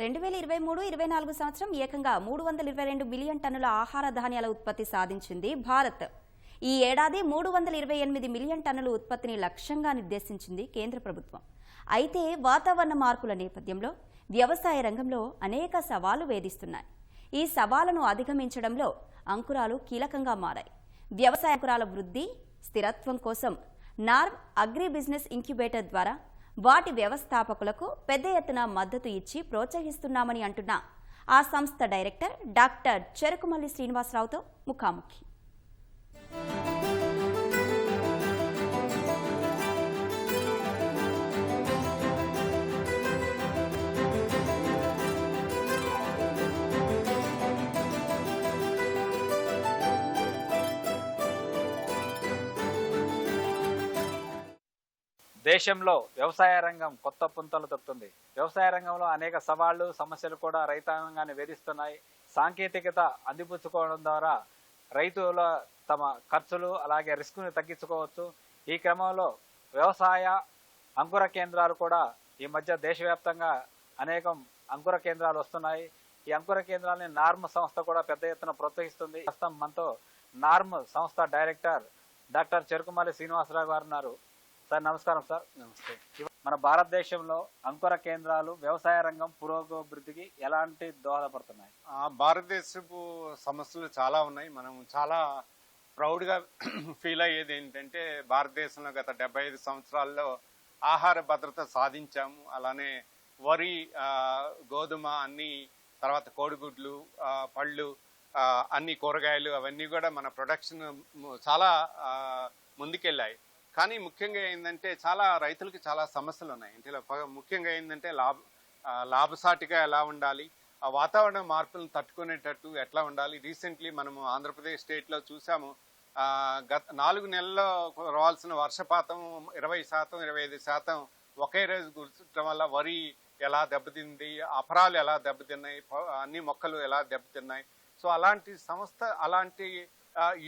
రెండు వేల ఇరవై మూడు ఇరవై నాలుగు సంవత్సరం ఏకంగా మూడు వందల ఇరవై రెండు మిలియన్ టన్నుల ఆహార ధాన్యాల ఉత్పత్తి సాధించింది భారత్. ఈ ఏడాది మూడు వందల ఇరవై ఎనిమిది మిలియన్ టన్నుల ఉత్పత్తిని లక్ష్యంగా నిర్దేశించింది కేంద్ర ప్రభుత్వం. అయితే వాతావరణ మార్పుల నేపథ్యంలో వ్యవసాయ రంగంలో అనేక సవాళ్ళు వేధిస్తున్నాయి. ఈ సవాళ్ళను అధిగమించడంలో అంకురాలు కీలకంగా మారాయి. వ్యవసాయ అంకురాల వృద్ధి స్థిరత్వం కోసం నార్మ్ అగ్రి బిజినెస్ ఇంక్యుబేటర్ ద్వారా వాటి వ్యవస్థాపకులకు పెద్ద ఎత్తున మద్దతు ఇచ్చి ప్రోత్సహిస్తున్నామని అంటున్న ఆ సంస్థ డైరెక్టర్ డాక్టర్ చెరుకుమల్లి శ్రీనివాసరావుతో ముఖాముఖి. దేశంలో వ్యవసాయ రంగం కొత్త పుంతలు తొక్కుతుంది. వ్యవసాయ రంగంలో అనేక సవాళ్ళు సమస్యలు కూడా రైతాంగాన్ని వేధిస్తున్నాయి. సాంకేతికత అందిపుచ్చుకోవడం ద్వారా రైతుల తమ ఖర్చులు అలాగే రిస్క్ని తగ్గించుకోవచ్చు. ఈ క్రమంలో వ్యవసాయ అంకుర కేంద్రాలు కూడా ఈ మధ్య దేశవ్యాప్తంగా అనేకం అంకుర కేంద్రాలు వస్తున్నాయి. ఈ అంకుర కేంద్రాలని నార్మ్ సంస్థ కూడా పెద్ద ఎత్తున ప్రోత్సహిస్తుంది. ప్రస్తుతం మనతో నార్మ్ సంస్థ డైరెక్టర్ డాక్టర్ చెరుకుమాలి శ్రీనివాసరావు గారు ఉన్నారు. సార్ నమస్కారం సార్. నమస్తే. మన భారతదేశంలో అంకుర కేంద్రాలు వ్యవసాయ రంగం పురోగభివృద్ధికి ఎలాంటి దోహదపడుతున్నాయి? ఆ, భారతదేశపు సమస్యలు చాలా ఉన్నాయి. మనం చాలా ప్రౌడ్గా ఫీల్ అయ్యేది ఏంటంటే భారతదేశంలో గత డెబ్బై ఐదు సంవత్సరాల్లో ఆహార భద్రత సాధించాము. అలానే వరి గోధుమ అన్ని తర్వాత కోడిగుడ్లు పళ్ళు అన్ని కూరగాయలు అవన్నీ కూడా మన ప్రొడక్షన్ చాలా ముందుకెళ్ళాయి. కానీ ముఖ్యంగా ఏంటంటే చాలా రైతులకి చాలా సమస్యలు ఉన్నాయి అంటే ముఖ్యంగా ఏంటంటే లాభ లాభసాటిగా ఎలా ఉండాలి? ఆ వాతావరణ మార్పులను తట్టుకునేటట్టు ఎట్లా ఉండాలి? రీసెంట్లీ మనము ఆంధ్రప్రదేశ్ స్టేట్లో చూసాము గత నాలుగు నెలల్లో రావాల్సిన వర్షపాతం ఇరవై శాతం ఇరవై ఐదు శాతం ఒకే రోజు గుర్తించడం వల్ల వరి ఎలా దెబ్బతింది అపరాలు ఎలా దెబ్బతిన్నాయి అన్ని మొక్కలు ఎలా దెబ్బతిన్నాయి. సో అలాంటి సంస్థ అలాంటి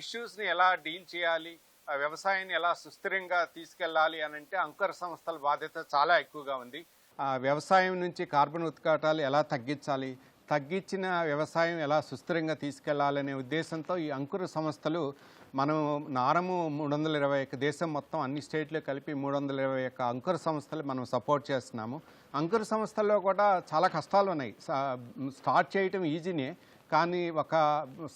ఇష్యూస్ని ఎలా డీల్ చేయాలి? వ్యవసాయాన్ని ఎలా సుస్థిరంగా తీసుకెళ్ళాలి అని అంటే అంకుర సంస్థల బాధ్యత చాలా ఎక్కువగా ఉంది. వ్యవసాయం నుంచి కార్బన్ ఉత్కాటాలు ఎలా తగ్గించాలి తగ్గించిన వ్యవసాయం ఎలా సుస్థిరంగా తీసుకెళ్ళాలనే ఉద్దేశంతో ఈ అంకుర సంస్థలు మనం నారము మూడు వందల ఇరవై ఒక్క దేశం మొత్తం అన్ని స్టేట్లు కలిపి మూడు వందల ఇరవై ఒక్క అంకుర సంస్థలు మనం సపోర్ట్ చేస్తున్నాము. అంకుర సంస్థల్లో కూడా చాలా కష్టాలు ఉన్నాయి స్టార్ట్ చేయటం ఈజీనే కానీ ఒక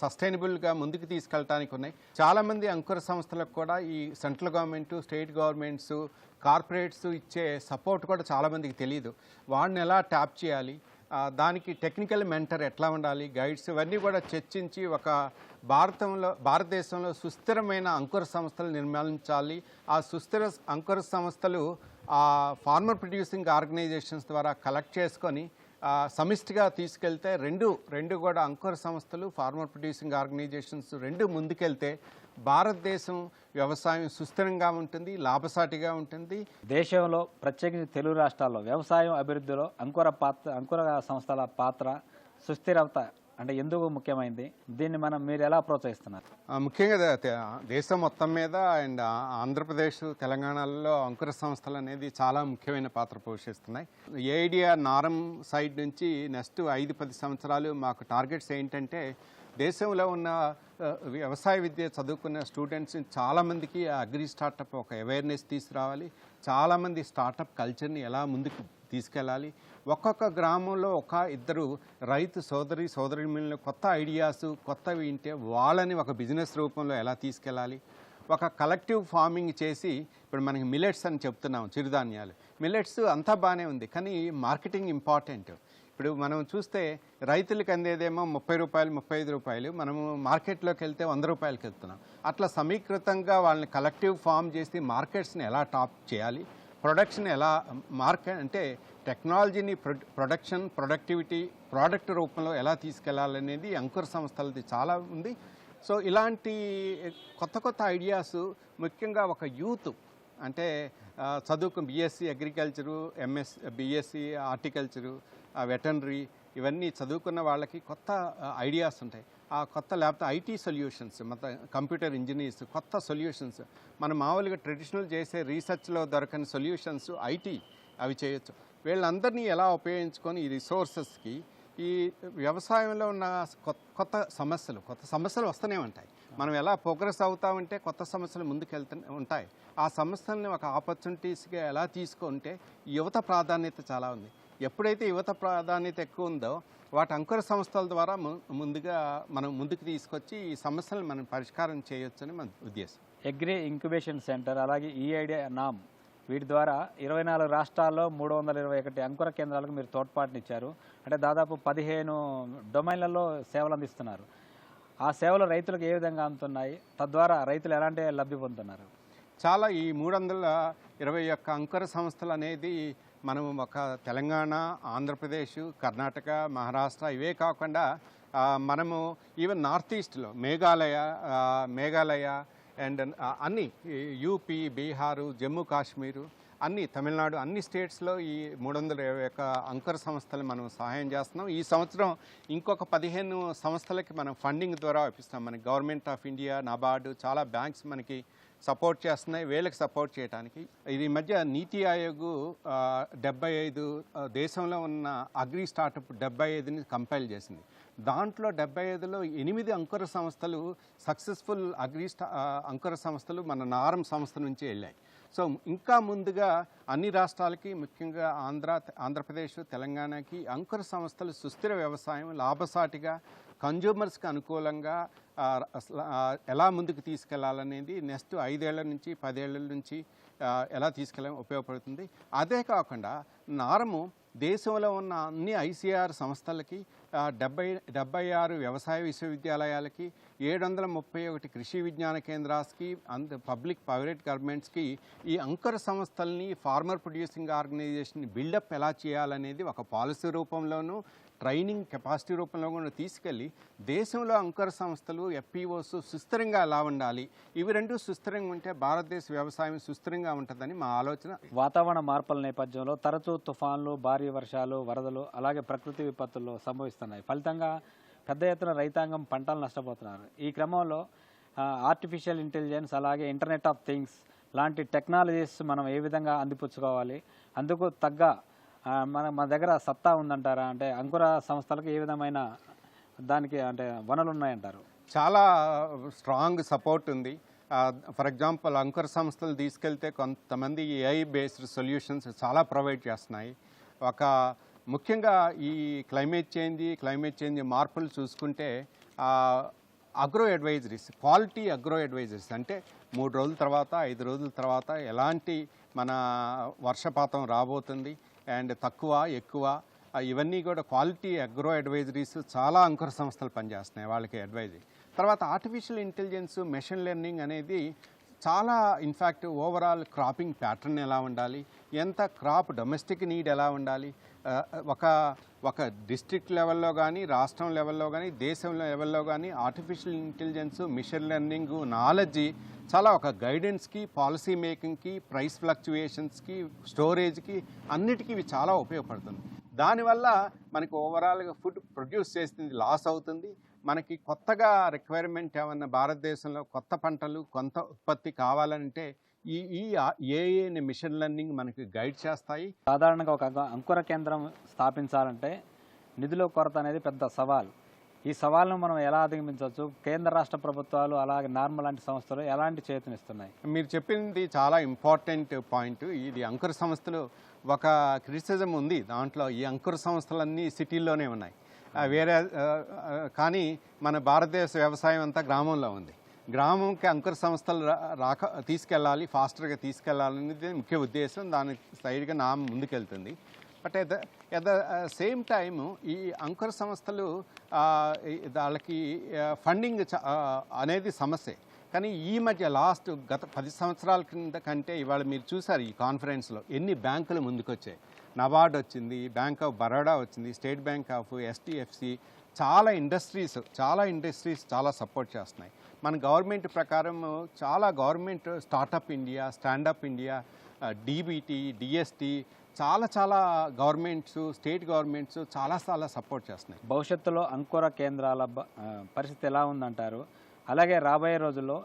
సస్టైనబుల్గా ముందుకు తీసుకెళ్ళటానికి ఉన్నాయి. చాలామంది అంకుర సంస్థలకు కూడా ఈ central government state governments corporates ఇచ్చే సపోర్ట్ కూడా చాలామందికి తెలియదు వాడిని ఎలా ట్యాప్ చేయాలి? దానికి టెక్నికల్ మెంటర్ ఎట్లా ఉండాలి? గైడ్స్ ఇవన్నీ కూడా చర్చించి ఒక భారతంలో భారతదేశంలో సుస్థిరమైన అంకుర సంస్థలు నిర్మించాలి. ఆ సుస్థిర అంకుర సంస్థలు ఆ ఫార్మర్ ప్రొడ్యూసింగ్ ఆర్గనైజేషన్స్ ద్వారా కలెక్ట్ చేసుకొని సమిష్టిగా తీసుకెళ్తే రెండు రెండు కూడా అంకుర సంస్థలు ఫార్మర్ ప్రొడ్యూసింగ్ ఆర్గనైజేషన్స్ రెండు ముందుకెళ్తే భారతదేశం వ్యవసాయం సుస్థిరంగా ఉంటుంది లాభసాటిగా ఉంటుంది. దేశంలో ప్రత్యేకించి తెలుగు రాష్ట్రాల్లో వ్యవసాయం అభివృద్ధిలో అంకుర పాత్ర అంకుర సంస్థల పాత్ర సుస్థిరత అంటే ఎందుకు ముఖ్యమైంది? దీన్ని మనం మీరు ఎలా ప్రోత్సహిస్తున్నారు? ముఖ్యంగా దేశం మొత్తం మీద అండ్ ఆంధ్రప్రదేశ్ తెలంగాణలో అంకుర సంస్థలు అనేది చాలా ముఖ్యమైన పాత్ర పోషిస్తున్నాయి. ఏఐడిఆర్ నారం సైడ్ నుంచి నెక్స్ట్ ఐదు పది సంవత్సరాలు మాకు టార్గెట్స్ ఏంటంటే దేశంలో ఉన్న వ్యవసాయ విద్య చదువుకున్న స్టూడెంట్స్ చాలామందికి అగ్రి స్టార్టప్ ఒక అవేర్నెస్ తీసుకురావాలి. చాలామంది స్టార్టప్ కల్చర్ని ఎలా ముందుకు తీసుకెళ్ళాలి. ఒక్కొక్క గ్రామంలో ఒక ఇద్దరు రైతు సోదరి సోదరిమణులు కొత్త ఐడియాస్ కొత్తవి ఉంటే వాళ్ళని ఒక బిజినెస్ రూపంలో ఎలా తీసుకెళ్ళాలి. ఒక కలెక్టివ్ ఫార్మింగ్ చేసి ఇప్పుడు మనకి మిలెట్స్ అని చెప్తున్నాం చిరుధాన్యాలు. మిలెట్స్ అంతా బాగానే ఉంది కానీ మార్కెటింగ్ ఇంపార్టెంట్. ఇప్పుడు మనం చూస్తే రైతులకు అందేదేమో ముప్పై రూపాయలు ముప్పై ఐదు రూపాయలు. మనము మార్కెట్లోకి వెళ్తే వంద రూపాయలకి వెళ్తున్నాం. అట్లా సమీకృతంగా వాళ్ళని కలెక్టివ్ ఫామ్ చేసి మార్కెట్స్ని ఎలా టాప్ చేయాలి? ప్రొడక్షన్ ఎలా మార్కెట్ అంటే టెక్నాలజీని ప్రొడక్షన్ ప్రొడక్టివిటీ ప్రోడక్ట్ రూపంలో ఎలా తీసుకెళ్ళాలనేది అంకుర సంస్థలది చాలా ఉంది. సో ఇలాంటి కొత్త కొత్త ఐడియాస్ ముఖ్యంగా ఒక యూత్ అంటే చదువుకు BSc agriculture MS BSc horticulture veterinary ఇవన్నీ చదువుకున్న వాళ్ళకి కొత్త ఐడియాస్ ఉంటాయి. ఆ కొత్త లేకపోతే ఐటీ సొల్యూషన్స్ మొత్తం కంప్యూటర్ ఇంజనీర్స్ కొత్త సొల్యూషన్స్. మనం మామూలుగా ట్రెడిషనల్ చేసే రీసెర్చ్లో దొరకని సొల్యూషన్స్ ఐటీ అవి చేయొచ్చు. వీళ్ళందరినీ ఎలా ఉపయోగించుకొని ఈ రిసోర్సెస్కి ఈ వ్యవసాయంలో ఉన్న కొత్త కొత్త సమస్యలు కొత్త సమస్యలు వస్తూనే ఉంటాయి. మనం ఎలా ప్రోగ్రెస్ అవుతామంటే కొత్త సమస్యలు ముందుకెళ్తూ ఉంటాయి. ఆ సమస్యల్ని ఒక ఆపర్చునిటీస్గా ఎలా తీసుకుంటే యువత ప్రాధాన్యత చాలా ఉంది. ఎప్పుడైతే యువత ప్రాధాన్యత ఎక్కువ ఉందో వాటి అంకుర సంస్థల ద్వారా ము- ముందుగా మనం ముందుకు తీసుకొచ్చి ఈ సమస్యలను మనం పరిష్కారం చేయొచ్చని మన ఉద్దేశం. అగ్రి ఇంక్యుబేషన్ సెంటర్ అలాగే ఈఐడి నామ్ వీటి ద్వారా ఇరవై నాలుగు రాష్ట్రాల్లో మూడు వందల ఇరవై ఒకటి అంకుర కేంద్రాలకు మీరు తోడ్పాటునిచ్చారు అంటే దాదాపు పదిహేను డొమైన్లలో సేవలు అందిస్తున్నారు. ఆ సేవలు రైతులకు ఏ విధంగా అందుతున్నాయి? తద్వారా రైతులు ఎలాంటి లబ్ధి పొందుతున్నారు? చాలా ఈ మూడు వందల ఇరవై ఒక్క అంకుర సంస్థలు అనేది మనం ఒక తెలంగాణ ఆంధ్రప్రదేశ్ కర్ణాటక మహారాష్ట్ర ఇవే కాకుండా మనము ఈవెన్ నార్త్ ఈస్ట్లో మేఘాలయ మేఘాలయ అండ్ అన్ని యూపీ బీహారు జమ్మూ కాశ్మీరు అన్ని తమిళనాడు అన్ని స్టేట్స్లో ఈ మూడు వందల ఇరవై ఒక్క అంకుర సంస్థలు మనం సహాయం చేస్తున్నాం. ఈ సంవత్సరం ఇంకొక పదిహేను సంస్థలకి మనం ఫండింగ్ ద్వారా ఇప్పిస్తాం మనకి గవర్నమెంట్ ఆఫ్ ఇండియా నబార్డు చాలా బ్యాంక్స్ మనకి సపోర్ట్ చేస్తున్నాయి వీళ్ళకి సపోర్ట్ చేయడానికి ఇది ఈ మధ్య నీతి ఆయోగ్ డెబ్బై ఐదు దేశంలో ఉన్న అగ్రి స్టార్టప్ డెబ్బై ఐదుని కంపైల్ చేసింది. దాంట్లో డెబ్బై ఐదులో ఎనిమిది అంకుర సంస్థలు సక్సెస్ఫుల్ అగ్రి స్టా అంకుర సంస్థలు మన నారం సంస్థ నుంచి వెళ్ళాయి. సో ఇంకా ముందుగా అన్ని రాష్ట్రాలకి ముఖ్యంగా ఆంధ్ర ఆంధ్రప్రదేశ్ తెలంగాణకి అంకుర సంస్థలు సుస్థిర వ్యవసాయం లాభసాటిగా కన్జ్యూమర్స్కి అనుకూలంగా ఎలా ముందుకు తీసుకెళ్ళాలనేది నెక్స్ట్ ఐదేళ్ళ నుంచి పదేళ్ళ నుంచి ఎలా తీసుకెళ్ళ ఉపయోగపడుతుంది. అదే కాకుండా నారము దేశంలో ఉన్న అన్ని ఐసీఆర్ సంస్థలకి డెబ్బై డెబ్బై ఆరు వ్యవసాయ విశ్వవిద్యాలయాలకి ఏడు వందల ముప్పై ఒకటి కృషి విజ్ఞాన కేంద్రాస్కి అంద పబ్లిక్ ప్రైవేట్ గవర్నమెంట్స్కి ఈ అంకుర సంస్థల్ని ఫార్మర్ ప్రొడ్యూసింగ్ ఆర్గనైజేషన్ బిల్డప్ ఎలా చేయాలనేది ఒక పాలసీ రూపంలోనూ ట్రైనింగ్ కెపాసిటీ రూపంలో కూడా తీసుకెళ్ళి దేశంలో అంకుర సంస్థలు ఎఫ్పిఓస్ సుస్థిరంగా ఎలా ఉండాలి? ఇవి రెండు సుస్థిరంగా ఉంటే భారతదేశ వ్యవసాయం సుస్థిరంగా ఉంటుందని మా ఆలోచన. వాతావరణ మార్పుల నేపథ్యంలో తరచూ తుఫాన్లు భారీ వర్షాలు వరదలు అలాగే ప్రకృతి విపత్తులు సంభవిస్తున్నాయి. ఫలితంగా పెద్ద ఎత్తున రైతాంగం పంటలు నష్టపోతున్నారు. ఈ క్రమంలో ఆర్టిఫిషియల్ ఇంటెలిజెన్స్ అలాగే ఇంటర్నెట్ ఆఫ్ థింగ్స్ లాంటి టెక్నాలజీస్ మనం ఏ విధంగా అందిపుచ్చుకోవాలి? అందుకు తగ్గ మన మన దగ్గర సత్తా ఉందంటారా? అంటే అంకుర సంస్థలకు ఏ విధమైన దానికి అంటే వనరులు ఉన్నాయంటారు? చాలా స్ట్రాంగ్ సపోర్ట్ ఉంది. ఫర్ ఎగ్జాంపుల్ అంకుర సంస్థలు తీసుకెళ్తే కొంతమంది ఏఐ బేస్డ్ సొల్యూషన్స్ చాలా ప్రొవైడ్ చేస్తున్నాయి. ఒక ముఖ్యంగా ఈ క్లైమేట్ చేంజ్ క్లైమేట్ చేంజ్ మార్పులు చూసుకుంటే agro advisories quality agro advisories అంటే మూడు రోజుల తర్వాత ఐదు రోజుల తర్వాత ఎలాంటి మన వర్షపాతం రాబోతుంది అండ్ తక్కువ ఎక్కువ ఇవన్నీ కూడా క్వాలిటీ అగ్రో అడ్వైజరీస్ చాలా అంకుర సంస్థలు పనిచేస్తున్నాయి వాళ్ళకి అడ్వైజరీ తర్వాత ఆర్టిఫిషియల్ ఇంటెలిజెన్స్ మెషిన్ లెర్నింగ్ అనేది చాలా ఇన్ఫ్యాక్ట్ ఓవరాల్ క్రాపింగ్ ప్యాటర్న్ ఎలా ఉండాలి? ఎంత క్రాప్ డొమెస్టిక్ నీడ్ ఎలా ఉండాలి? ఒక ఒక డిస్ట్రిక్ట్ లెవెల్లో కానీ రాష్ట్రం లెవెల్లో కానీ దేశం లెవెల్లో కానీ artificial intelligence machine learning knowledge చాలా ఒక గైడెన్స్కి పాలసీ మేకింగ్కి ప్రైస్ ఫ్లక్చుయేషన్స్కి స్టోరేజ్కి అన్నిటికీ ఇవి చాలా ఉపయోగపడుతుంది. దానివల్ల మనకి ఓవరాల్గా ఫుడ్ ప్రొడ్యూస్ చేస్తుంది లాస్ అవుతుంది. మనకి కొత్తగా రిక్వైర్మెంట్ ఏమన్నా భారతదేశంలో కొత్త పంటలు కొంత ఉత్పత్తి కావాలంటే ఈ ఈ ఏఏ మిషన్ లెర్నింగ్ మనకి గైడ్ చేస్తాయి. సాధారణంగా ఒక అంకు- అంకుర కేంద్రం స్థాపించాలంటే నిధుల కొరత అనేది పెద్ద సవాల్. ఈ సవాల్ను మనం ఎలా అధిగమించవచ్చు? కేంద్ర రాష్ట్ర ప్రభుత్వాలు అలాగే నార్మల్ లాంటి సంస్థలు ఎలాంటి చేతునిస్తున్నాయి? మీరు చెప్పింది చాలా ఇంపార్టెంట్ పాయింట్ ఇది అంకుర సంస్థలు ఒక క్రిటిసిజం ఉంది. దాంట్లో ఈ అంకుర సంస్థలన్నీ సిటీల్లోనే ఉన్నాయి. వేరే కానీ మన భారతదేశ వ్యవసాయం అంతా గ్రామంలో ఉంది. గ్రామంకి అంకుర సంస్థలు రా- రాక తీసుకెళ్ళాలి ఫాస్టర్గా తీసుకెళ్ళాలనేది ముఖ్య ఉద్దేశం. దాని సైడ్గా నా ముందుకెళ్తుంది. But at the at the same time ఈ అంకుర సంస్థలు వాళ్ళకి ఫండింగ్ అనేది సమస్య. కానీ ఈ మధ్య లాస్ట్ గత పది సంవత్సరాల కింద కంటే ఇవాళ మీరు చూసారు ఈ కాన్ఫరెన్స్లో ఎన్ని బ్యాంకులు ముందుకొచ్చాయి. నబార్డ్ వచ్చింది బ్యాంక్ ఆఫ్ బరోడా వచ్చింది స్టేట్ బ్యాంక్ ఆఫ్ ఎస్టిఎఫ్సి చాలా ఇండస్ట్రీస్ చాలా ఇండస్ట్రీస్ చాలా సపోర్ట్ చేస్తున్నాయి. మన గవర్నమెంట్ ప్రకారం చాలా government startup India standup India DBT DST చాలా చాలా గవర్నమెంట్స్ స్టేట్ గవర్నమెంట్స్ చాలా చాలా సపోర్ట్ చేస్తున్నాయి. భవిష్యత్తులో అంకుర కేంద్రాల పరిస్థితి ఎలా ఉందంటారు? అలాగే రాబోయే రోజుల్లో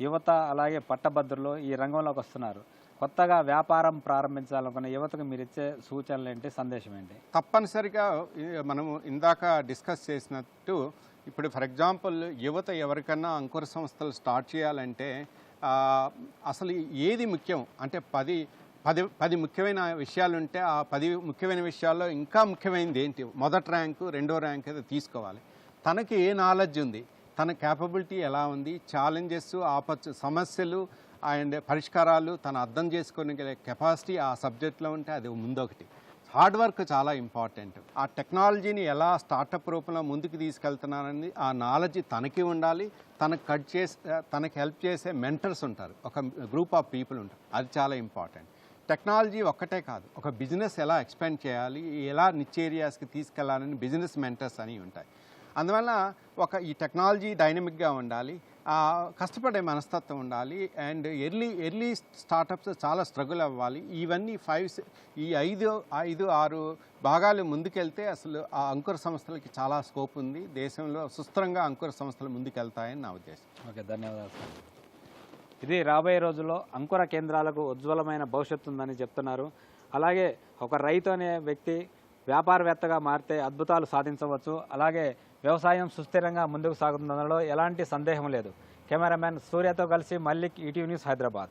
యువత అలాగే పట్టభద్రులు ఈ రంగంలోకి వస్తున్నారు. కొత్తగా వ్యాపారం ప్రారంభించాలనుకున్న యువతకు మీరు ఇచ్చే సూచనలు ఏంటి? సందేశం ఏంటి? తప్పనిసరిగా మనము ఇందాక డిస్కస్ చేసినట్టు ఇప్పుడు ఫర్ ఎగ్జాంపుల్ యువత ఎవరికన్నా అంకుర సంస్థలు స్టార్ట్ చేయాలంటే అసలు ఏది ముఖ్యం? అంటే పది పది పది ముఖ్యమైన విషయాలు ఉంటే ఆ పది ముఖ్యమైన విషయాల్లో ఇంకా ముఖ్యమైనది ఏంటి? మొదటి ర్యాంకు రెండో ర్యాంక్ అయితే తీసుకోవాలి. తనకి ఏ నాలెడ్జ్ ఉంది? తన క్యాపబిలిటీ ఎలా ఉంది? ఛాలెంజెస్ ఆపర్చు సమస్యలు అండ్ పరిష్కారాలు తను అర్థం చేసుకునే కెపాసిటీ ఆ సబ్జెక్ట్లో ఉంటే అది ముందొకటి. హార్డ్ వర్క్ చాలా ఇంపార్టెంట్. ఆ టెక్నాలజీని ఎలా స్టార్టప్ రూపంలో ముందుకు తీసుకెళ్తున్నారని ఆ నాలెడ్జ్ తనకి ఉండాలి. తనకు కట్ చేసే తనకి హెల్ప్ చేసే మెంటర్స్ ఉంటారు. ఒక గ్రూప్ ఆఫ్ పీపుల్ ఉంటారు. అది చాలా ఇంపార్టెంట్. టెక్నాలజీ ఒక్కటే కాదు. ఒక బిజినెస్ ఎలా ఎక్స్పెండ్ చేయాలి ఎలా నిచ్ ఏరియాస్కి తీసుకెళ్ళాలని బిజినెస్ మెంటర్స్ అని ఉంటాయి. అందువల్ల ఒక ఈ టెక్నాలజీ డైనమిక్గా ఉండాలి. కష్టపడే మనస్తత్వం ఉండాలి. అండ్ ఎర్లీ ఎర్లీ స్టార్టప్స్ చాలా స్ట్రగుల్ అవ్వాలి. ఇవన్నీ ఫైవ్ ఈ ఐదు ఐదు ఆరు భాగాలు ముందుకెళ్తే అసలు ఆ అంకుర సంస్థలకి చాలా స్కోప్ ఉంది. దేశంలో సుస్థిరంగా అంకుర సంస్థలు ముందుకెళ్తాయని నా ఉద్దేశం. ఓకే ధన్యవాదాలు సార్. ఇది రాబోయే రోజుల్లో అంకుర కేంద్రాలకు ఉజ్వలమైన భవిష్యత్తు ఉందని చెప్తున్నారు. అలాగే ఒక రైతు అనే వ్యక్తి వ్యాపారవేత్తగా మారితే అద్భుతాలు సాధించవచ్చు. అలాగే వ్యవసాయం సుస్థిరంగా ముందుకు సాగుతుందనలో ఎలాంటి సందేహం లేదు. కెమెరామెన్ సూర్యతో కలిసి మల్లిక్ ఈటీవీ న్యూస్ హైదరాబాద్.